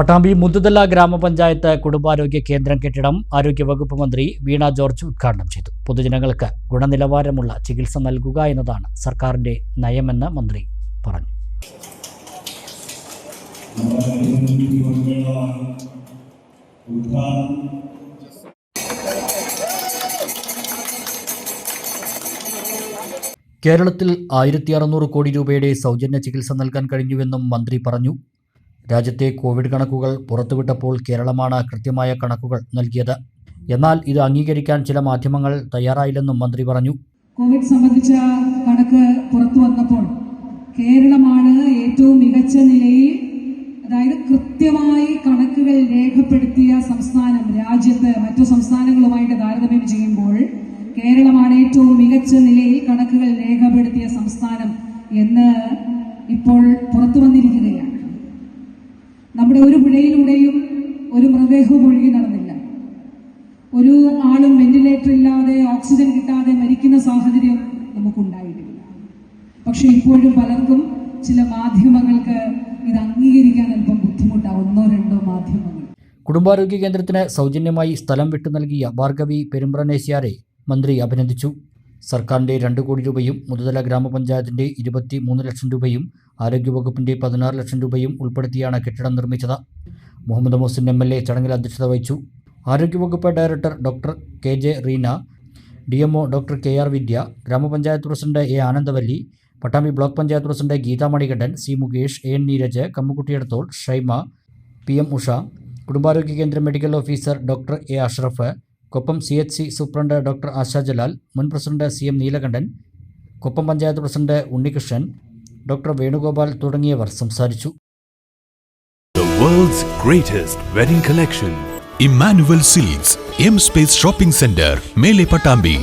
പട്ടാമ്പി മുതുതല ഗ്രാമപഞ്ചായത്ത് കുടുംബാരോഗ്യ കേന്ദ്രം കെട്ടിടം ആരോഗ്യവകുപ്പ് മന്ത്രി വീണ ജോർജ് ഉദ്ഘാടനം ചെയ്തു. പൊതുജനങ്ങൾക്ക് ഗുണനിലവാരമുള്ള ചികിത്സ നൽകുക എന്നതാണ് സർക്കാരിന്റെ നയമെന്ന് മന്ത്രി പറഞ്ഞു. കേരളത്തിൽ ആയിരത്തി അറുന്നൂറ് കോടി രൂപയുടെ സൗജന്യ ചികിത്സ നൽകാൻ കഴിഞ്ഞുവെന്നും മന്ത്രി പറഞ്ഞു. രാജ്യത്തെ കോവിഡ് കണക്കുകൾ പുറത്തുവിട്ടപ്പോൾ കേരളമാണ് കൃത്യമായ കണക്കുകൾ നൽകിയത്. എന്നാൽ ഇത് അംഗീകരിക്കാൻ ചില മാധ്യമങ്ങൾ തയ്യാറായില്ലെന്നും മന്ത്രി പറഞ്ഞു. കോവിഡ് സംബന്ധിച്ച കണക്ക് പുറത്തു വന്നപ്പോൾ കേരളമാണ് ഏറ്റവും മികച്ച നിലയിൽ അതായത് കൃത്യമായി കണക്കുകൾ രേഖപ്പെടുത്തിയ സംസ്ഥാനം രാജ്യത്ത് മറ്റു സംസ്ഥാനങ്ങളുമായിട്ട് താരതമ്യം ചെയ്യുമ്പോൾ കേരളമാണ് ഏറ്റവും മികച്ച നിലയിൽ കണക്കുകൾ രേഖപ്പെടുത്തിയ സംസ്ഥാനം എന്ന് ഇപ്പോൾ പുറത്തു വന്നിരിക്കുകയാണ്. നമ്മുടെ ഒരു പുഴയിലൂടെയും ഒരു മൃതദേഹവും ഒഴുകി നടന്നില്ല. ഒരു ആളും വെന്റിലേറ്റർ ഇല്ലാതെ ഓക്സിജൻ കിട്ടാതെ മരിക്കുന്ന സാഹചര്യം നമുക്കുണ്ടായിട്ടില്ല. പക്ഷെ ഇപ്പോഴും പലർക്കും ചില മാധ്യമങ്ങൾക്ക് ഇത് അംഗീകരിക്കാൻ അല്പം ബുദ്ധിമുട്ടാണ് ഒന്നോ രണ്ടോ മാധ്യമങ്ങൾ. കുടുംബാരോഗ്യ കേന്ദ്രത്തിന് സൗജന്യമായി സ്ഥലം വിട്ടു നൽകിയ ഭാർഗവി പെരുമ്പ്രനേശ്യാരെ മന്ത്രി അഭിനന്ദിച്ചു. സർക്കാരിന്റെ രണ്ട് കോടി രൂപയും മുതുതല ഗ്രാമപഞ്ചായത്തിന്റെ ഇരുപത്തി മൂന്ന് ലക്ഷം രൂപയും ആരോഗ്യവകുപ്പിന്റെ പതിനാറ് ലക്ഷം രൂപയും ഉൾപ്പെടുത്തിയാണ് കെട്ടിടം നിർമ്മിച്ചത്. Muhammad Muhsin M L A ചടങ്ങിൽ അധ്യക്ഷത വഹിച്ചു. ആരോഗ്യവകുപ്പ് director doctor K J Reena D M O doctor K R Vidya ഗ്രാമപഞ്ചായത്ത് president A Anandavalli Pattambi block panchayat president Geetha Manikandan C Mukesh A N Neeraj കമ്മുകുട്ടിയടത്തോൾ Shaima P M Usha കുടുംബാരോഗ്യ കേന്ദ്ര medical officer doctor A Ashraf Koppam C H C superintendent doctor Asha Jalal മുൻ president C M Neelakandan Koppam panchayat president Unnikrishnan doctor Venugopal തുടങ്ങിയവർ സംസാരിച്ചു. Silks, M Space Shopping Center, Mele Patambi,